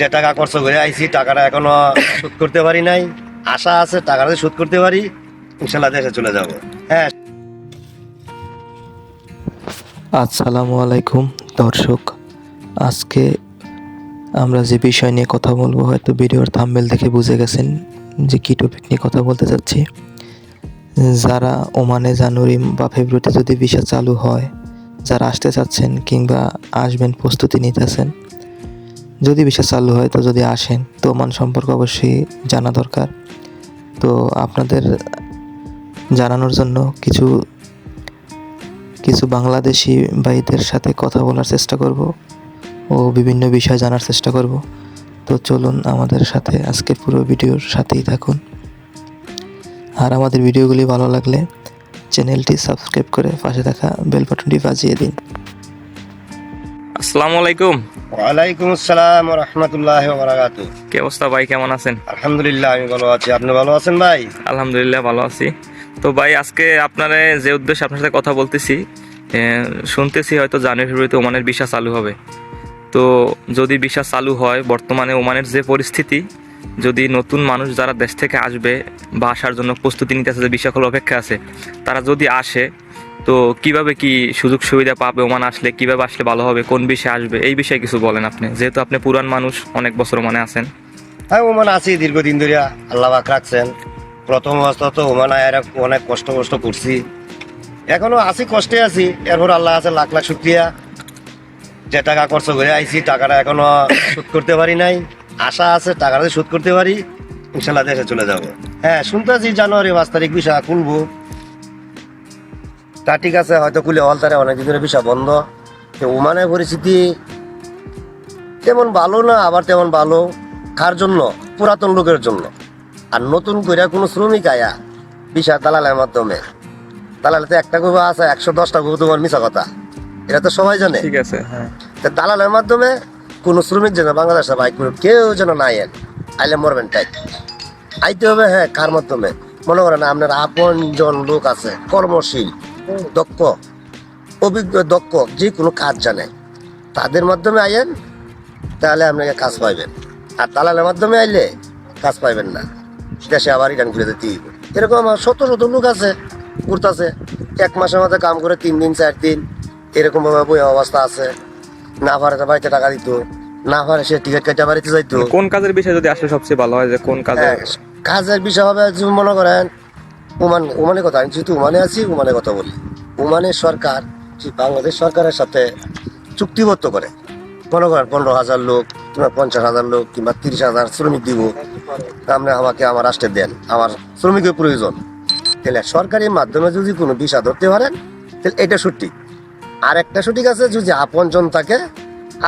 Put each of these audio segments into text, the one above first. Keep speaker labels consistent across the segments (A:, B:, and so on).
A: যে টাকা খরচ করে আইছি, টাকাটা এখনও শোধ করতে পারি নাই। আশা আছে টাকাটা শোধ করতে পারি, ইনশাল্লাহ দেশে চলে যাব। হ্যাঁ।
B: আসসালামু আলাইকুম, দর্শক। আজকে আমরা যে বিষয় নিয়ে কথা বলব, হয়তো ভিডিওর থাম্বেল দেখে বুঝে গেছেন যে কী টপিক নিয়ে কথা বলতে চাচ্ছি। যারা ওমানে জানুয়ারি বা ফেব্রুয়ারিতে যদি ভিসা চালু হয়, যারা আসতে চাচ্ছেন কিংবা আসবেন, প্রস্তুতি নিতেছেন যদি ভিসা চালু হয়, তো যদি আসেন, তো ওমান সম্পর্কে অবশ্যই জানা দরকার। তো আপনাদের জানানোর জন্য কিছু কিছু বাংলাদেশি ভাইদের সাথে কথা বলার চেষ্টা করব ও বিভিন্ন বিষয় জানার চেষ্টা করব। তো চলুন আমাদের সাথে আজকের পুরো ভিডিওর সাথেই থাকুন। আর আমাদের ভিডিওগুলি ভালো লাগলে চ্যানেলটি সাবস্ক্রাইব করে পাশে থাকা বেল বাটনটি বাজিয়ে দিন।
C: আসসালামু আলাইকুম।
A: ওয়ালাইকুম আসসালাম রহমতুল্লাহ বারাকাত
C: কি অবস্থা ভাই কেমন আছেন?
A: আলহামদুলিল্লাহ আমি ভালো আছি। আপনি ভালো আছেন ভাই?
C: আলহামদুলিল্লাহ ভালো আছি। তো ভাই আজকে আপনারা যে উদ্দেশ্যে আপনার সাথে কথা বলতেছি শুনতেছি হয়তো জানুয়ারি ফেব্রুয়ারিতে ওমানের ভিসা চালু হবে। তো যদি ভিসা চালু হয় বর্তমানে ওমানের যে পরিস্থিতি যদি নতুন মানুষ যারা দেশ থেকে আসবে বা আসার জন্য প্রস্তুতি নিতে আছে যে ভিসা অপেক্ষা আছে তারা যদি আসে তো কীভাবে কি সুযোগ সুবিধা পাবে? ওমান আসলে কীভাবে আসলে ভালো হবে? কোন বিষয়ে আসবে? এই বিষয়ে কিছু বলেন আপনি। যেহেতু আপনি পুরান মানুষ, অনেক বছর মানে আছেন।
A: হ্যাঁ ওমান আছি, দীর্ঘদিন ধরে আল্লাহ পাক রাখছেন। প্রথম অবস্থা তো ওমান আয়ের অনেক কষ্ট কষ্ট করছি। এখনও আছি, কষ্টে আছি। এরপর আল্লাহ আছে লাখ লাখ শুক্রিয়া। যে টাকা খরচ করে আইছি, টাকাটা এখনও শোধ করতে পারি নাই। আশা আছে, টাকাটা শোধ করতে পারি। ইনশাল্লাহ দেশে চলে যাব। হ্যাঁ শুনতেছি জানুয়ারি পাঁচ তারিখ বিষা খুলবো। তা ঠিক আছে হয়তো খুলে অলতারে অনেক দিন ধরে বিষা বন্ধ। তো ওমানের পরিস্থিতি তেমন ভালো না আবার তেমন ভালো। কার জন্য? পুরাতন লোকের জন্য। আর নতুন করে কোনো শ্রমিক আয়া বিশা দালালের মাধ্যমে। দালালে তো একটা গরু আছে একশো দশটা গরু তোমার মিশা কথা। এটা তো সবাই জানে।
C: ঠিক আছে হ্যাঁ।
A: দালালের মাধ্যমে কোনো শ্রমিক যেন বাংলাদেশে বাইক করে কেউ যেন না আইন আইলে মরবেন টাইট আইতে হবে হ্যাঁ কার মাধ্যমে? মনে করেন আপনার আপন জন লোক আছে কর্মশীল। দক্ষ অভিজ্ঞ দক্ষ যে কোনো কাজ জানে। তাদের মাধ্যমে আইয়েন তাহলে আপনাকে কাজ পাইবেন। আর দালালের মাধ্যমে আইলে কাজ পাইবেন না। দেশে আবার রিটার্ন ঘুরে দিতে এরকম আমার শত শত লোক আছে ঘুরতেছে। এক মাসের মধ্যে কাম করে তিন দিন চার দিন এরকম ভাবে বই অবস্থা আছে। না পারে বাড়িতে টাকা দিত না পারে সে টিকিট কেটে বাড়িতে যাইতো।
C: কোন কাজের বিষয়ে যদি আসলে সবচেয়ে ভালো হয় যে কোন কাজে
A: হ্যাঁ, কাজের বিষয় হবে মনে করেন ওমান, ওমানের কথা, আমি যেহেতু ওমানে আছি, ওমানের কথা বলি। ওমানের সরকার বাংলাদেশ সরকারের সাথে চুক্তিবদ্ধ করে, মনে করেন পনেরো হাজার লোক কিংবা পঞ্চাশ হাজার লোক কিংবা তিরিশ হাজার শ্রমিক দিব আপনি আমাকে আমার রাষ্ট্রে দেন, আমার শ্রমিকের প্রয়োজন। তাহলে সরকারি মাধ্যমে যদি কোনো বিষয় ধরতে পারেন, তাহলে এটা সঠিক। আর একটা সঠিক আছে, যদি আপনজন থাকে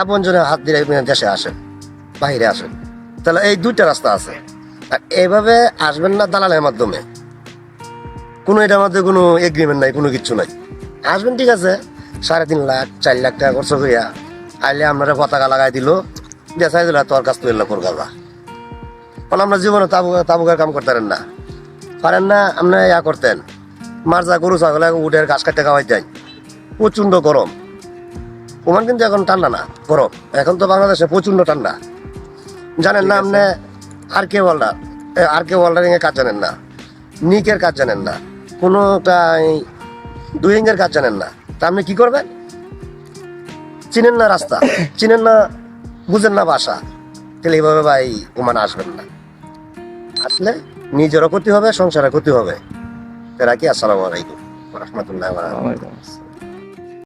A: আপনজনের হাত দিয়ে দেশে আসেন, বাইরে আসেন। তাহলে এই দুইটা রাস্তা আছে। আর এইভাবে আসবেন না দালালের মাধ্যমে। কোনো এটার মধ্যে কোনো এগ্রিমেন্ট নাই কোনো কিছু নাই। আসবেন ঠিক আছে সাড়ে তিন লাখ চার লাখ টাকা খরচ করিয়া আইলে আপনারা পতাকা লাগাই দিল দেখাই দিল তোর কাছ থেকে কোর গালা কারণ আমরা জীবনে তাবু তাবুকের কাম করতে পারেন না। পারেন না আপনি ইয়া করতেন। মার্জা গরু ছাগল উঠের ঘাস কাটতে খাওয়াই যায় প্রচণ্ড গরম। ওমান কিন্তু এখন ঠান্ডা না গরম। এখন তো বাংলাদেশে প্রচণ্ড ঠান্ডা। জানেন না আপনি আর কে ওয়াল্ডার আর কে ওয়াল্ডারিং এর কাজ জানেন না। নিকের কাজ জানেন না। কোনো দুই ইঞ্জের কাজ জানেন না। তা আপনি কি করবেন? চিনেন না রাস্তা, চিনেন না, বুঝেন না বাসা তাহলে এইভাবে ভাই ওমান আসবেন না। আসলে নিজেরও ক্ষতি হবে, সংসারের ক্ষতি হবে। রাখি কি আসসালামু আলাইকুম রহমতুল্লাহ।